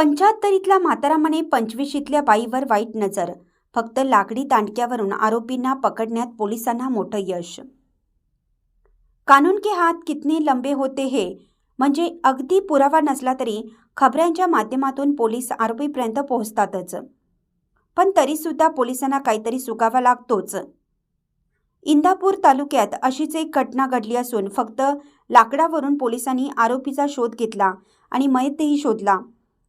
पंच्याहत्तरीतल्या मातारामाने पंचवीशीतल्या बाईवर वाईट नजर फक्त लाकडी तांडक्यावरून आरोपींना पकडण्यात पोलिसांना मोठं यश. कानून के हात कितने लंबे होते हे म्हणजे अगदी पुरावा नसला तरी खबऱ्यांच्या माध्यमातून पोलीस आरोपीपर्यंत पोहोचतातच. पण तरीसुद्धा पोलिसांना काहीतरी सुकावा लागतोच. इंदापूर तालुक्यात अशीच एक घटना घडली असून फक्त लाकडावरून पोलिसांनी आरोपीचा शोध घेतला आणि मयतही शोधला.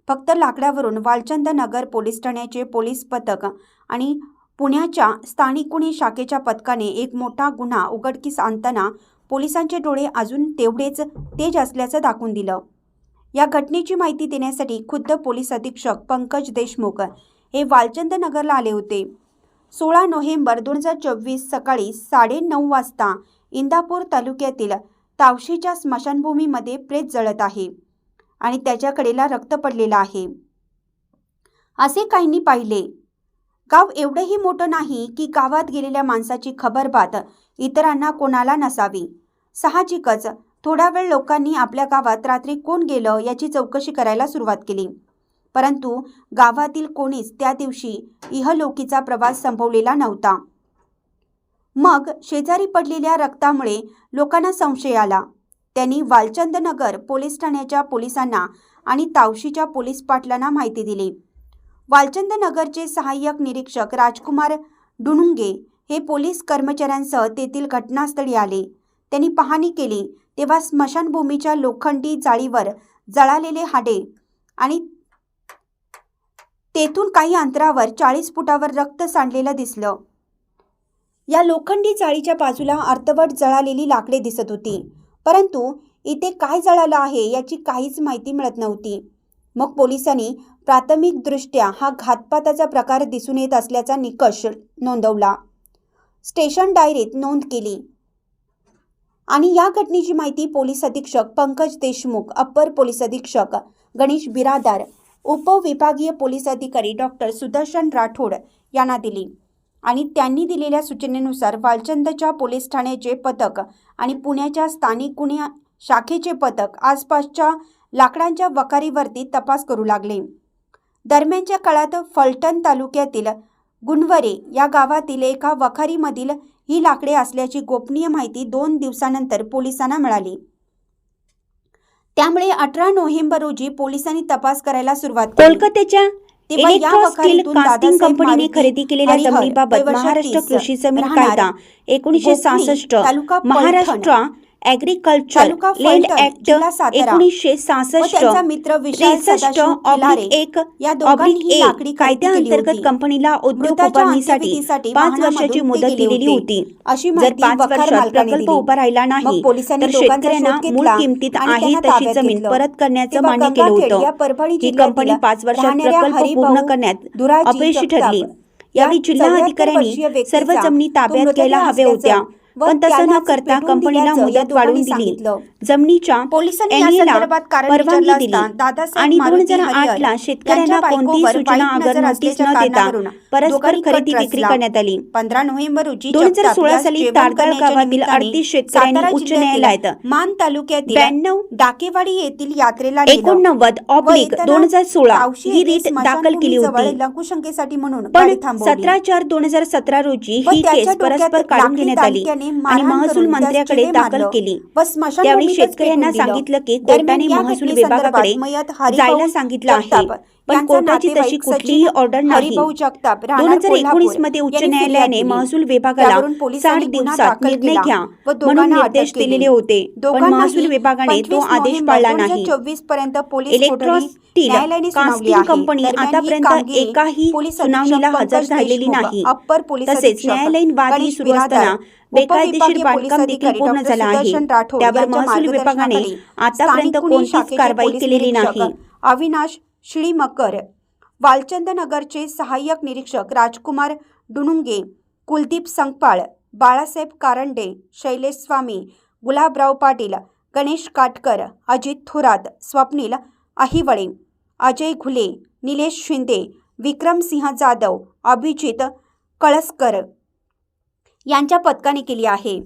फक्त लाकडावरून वालचंद नगर पोलीस ठाण्याचे पोलीस पथक आणि पुण्याच्या स्थानिक गुन्हे शाखेच्या पथकाने एक मोठा गुन्हा उघडकीस आणताना पोलिसांचे डोळे अजून तेवढेच तेज असल्याचं दाखवून दिलं. या घटनेची माहिती देण्यासाठी खुद्द पोलीस अधीक्षक पंकज देशमुख हे वालचंद नगरला आले होते. सोळा नोव्हेंबर दोन हजार चोवीस सकाळी साडेनऊ वाजता इंदापूर तालुक्यातील तावशीच्या स्मशानभूमीमध्ये प्रेत जळत आहे. आणि त्याच्या कडेला रक्त पडलेलं आहे. असे काहींनी पाहिले. गाव एवढंही मोठं नाही की गावात गेलेल्या माणसाची खबरबात इतरांना कोणाला नसावी. साहजिकच थोडा वेळ लोकांनी आपल्या गावात रात्री कोण गेलं याची चौकशी करायला सुरुवात केली. परंतु गावातील कोणीच त्या दिवशी इहलोकीचा प्रवास संभवलेला नव्हता. मग शेजारी पडलेल्या रक्तामुळे लोकांना संशय आला. त्यांनी वालचंदनगर पोलीस ठाण्याच्या पोलिसांना आणि तावशीच्या पोलीस पाटलांना माहिती दिली. वालचंदनगरचे सहाय्यक निरीक्षक राजकुमार डुणुंगे हे पोलीस कर्मचाऱ्यांसह तेथील घटनास्थळी आले. त्यांनी पाहणी केली तेव्हा स्मशानभूमीच्या लोखंडी जाळीवर जळालेले हाडे आणि तेथून काही अंतरावर चाळीस फुटावर रक्त सांडलेलं दिसलं. या लोखंडी जाळीच्या बाजूला अर्धवट जळालेली लाकडे दिसत होती. परंतु इथे काय जळालं आहे याची काहीच माहिती मिळत नव्हती. मग पोलिसांनी प्राथमिकदृष्ट्या हा घातपाताचा प्रकार दिसून येत असल्याचा निकष नोंदवला. स्टेशन डायरीत नोंद केली. आणि या घटनेची माहिती पोलीस अधीक्षक पंकज देशमुख अप्पर पोलीस अधीक्षक गणेश बिरादार उपविभागीय पोलीस अधिकारी डॉक्टर सुदर्शन राठोड यांना दिली. आणि त्यांनी दिलेल्या सूचनेनुसार वालचंदच्या पोलीस ठाण्याचे पथक आणि पुण्याच्या स्थानिक गुन्हे शाखेचे पथक आसपासच्या लाकडांच्या वकारीवरती तपास करू लागले. दरम्यानच्या काळात फलटण तालुक्यातील गुणवरे या गावातील एका वखारीमधील ही लाकडे असल्याची गोपनीय माहिती दोन दिवसानंतर पोलिसांना मिळाली. त्यामुळे अठरा नोव्हेंबर रोजी पोलिसांनी तपास करायला सुरुवात कोलकात्याच्या इलेक्ट्रो स्टील कास्टिंग कंपनीने खरेदी केलेल्या जमिनीबाबत महाराष्ट्र 30, कृषी जमीन कायदा एकोणीसशे गोपनी, सहासष्ट महाराष्ट्र ऍग्रिकल्चर लँड ऍक्ट. एकोणीसशे सहासष्ट त्रेसष्ट ऑब्लिक एक ऑब्लिक ही एक कायद्याअंतर्गत. कंपनीला उद्योग उभारणीसाठी पाच वर्षाची मुदत दिलेली होते. जर पाच वर्षात प्रकल्प. उभा राहिला नाही तर शेतकऱ्यांना मूळ किमतीत आहे तशी जमीन. परत करण्याचं मान्य केलं होतं ही कंपनी पाच वर्षात प्रकल्प पूर्ण करण्यात अपयशी ठरली यावेळी जिल्हा 74 अधिकाऱ्यांनी सर्व जमिनी ताब्यात घ्यायला हव्या होत्या पण तसं न करता कंपनीला मुदत वाढवून दिली. जमिनीच्या पोलिसांनी या NA ला संदर्भात कारण परवानगी विचारलं दिली असता दादासाहेब आणि दोन मारुती हजार आठ हरिहर ला शेतकऱ्यांना यांच्या कोणतीही बायकोवर सूचना वाईट अगर नजर नोटीस असल्याच्या न देता कारणावरून परस्पर दोघांनी कट खरेदी विक्री रचला. करण्यात आली पंधरा नोव्हेंबर रोजी दोन हजार जगताप सोळा यास साली जेवण करण्याच्या अडतीस शेतकऱ्यांनी सातारा उच्च जिल्ह्यातील न्यायालयात मान तालुक्यातील ब्याण्णव डाकेवाडी येथील यात्रेला नेलं. एकोणनव्वद ऑब्लिक दोन हजार सोळा तावशी ही येथे रीट दाखल केली स्मशानभूमीजवळ होती लघुशंकेसाठी म्हणून पण थांबवली. सतरा चार दोन हजार सतरा रोजी व ही त्याच्या केस डोक्यात परस्पर काढून लाकडी घेण्यात आली दांडक्याने आणि मारहाण महसूल करून त्यास मंत्र्याकडे दाखल मारलं. केली व त्यावेळी पेटवून शेतकऱ्यांना. सांगितलं की कोर्टाने महसूल विभागाकडे जायला सांगितलं आहे पण कोर्टाची तशी कुठलीही ऑर्डर नाही दोन हजार एकोणीसमध्ये उच्च न्यायालयाने. महसूल विभागाला साठ दिवसात निर्णय घ्या म्हणून निर्देश. दिलेले होते पण महसूल विभागाने तो 25 आदेश पाळला नाही 2024 पर्यंत कास्टिंग. कंपनी आतापर्यंत एकाही पोलीस सुनावणीला हजर देशमुख, नाही अप्पर पोलीस तसेच न्यायालयीन वाद ही गणेश सुरू असताना बेकायदेशीर बांधकाम देखील पूर्ण झालं आहे त्यावर यांच्या महसूल विभागाने आतापर्यंत कोणतीच कारवाई केलेली नाही. अविनाश शिळीमकर वालचंदनगरचे सहाय्यक निरीक्षक राजकुमार डुणुंगे कुलदीप संगपाळ बाळासाहेब कारंडे शैलेश स्वामी गुलाबराव पाटील गणेश काटकर अजित थोरात स्वप्नील अहिवळे अजय घुले निलेश शिंदे विक्रमसिंह जाधव अभिजित कळसकर यांच्या पथकाने केली आहे.